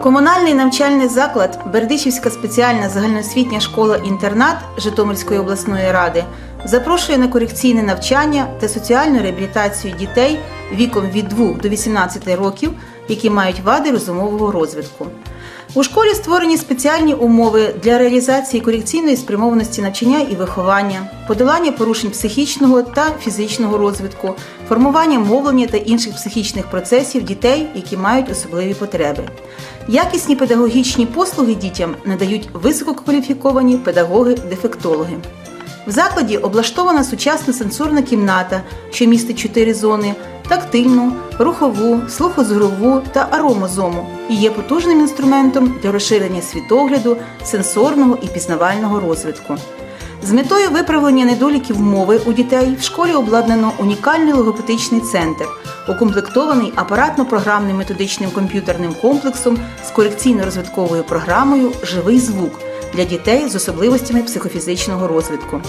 Комунальний навчальний заклад Бердичівська спеціальна загальноосвітня школа-інтернат Житомирської обласної ради запрошує на корекційне навчання та соціальну реабілітацію дітей віком від 2 до 18 років, які мають вади розумового розвитку. У школі створені спеціальні умови для реалізації корекційної спрямованості навчання і виховання, подолання порушень психічного та фізичного розвитку, формування мовлення та інших психічних процесів дітей, які мають особливі потреби. Якісні педагогічні послуги дітям надають висококваліфіковані педагоги-дефектологи. В закладі облаштована сучасна сенсорна кімната, що містить чотири зони: тактильну, рухову, слухозорову та аромозому і є потужним інструментом для розширення світогляду, сенсорного і пізнавального розвитку. З метою виправлення недоліків мови у дітей в школі обладнано унікальний логопедичний центр, укомплектований апаратно-програмним методичним комп'ютерним комплексом з корекційно-розвитковою програмою Живий звук для дітей з особливостями психофізичного розвитку.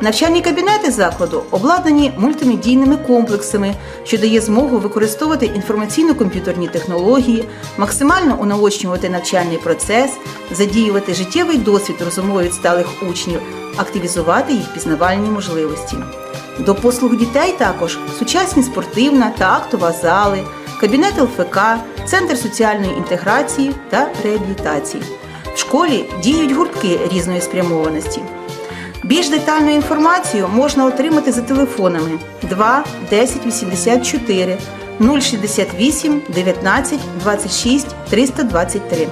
Навчальні кабінети закладу обладнані мультимедійними комплексами, що дає змогу використовувати інформаційно-комп'ютерні технології, максимально унаочнювати навчальний процес, задіювати життєвий досвід розумово відсталих учнів, активізувати їх пізнавальні можливості. До послуг дітей також сучасні спортивна та актова зали, кабінет ЛФК, центр соціальної інтеграції та реабілітації. В школі діють гуртки різної спрямованості. Більш детальну інформацію можна отримати за телефонами 2 10 84 068 19 26 323.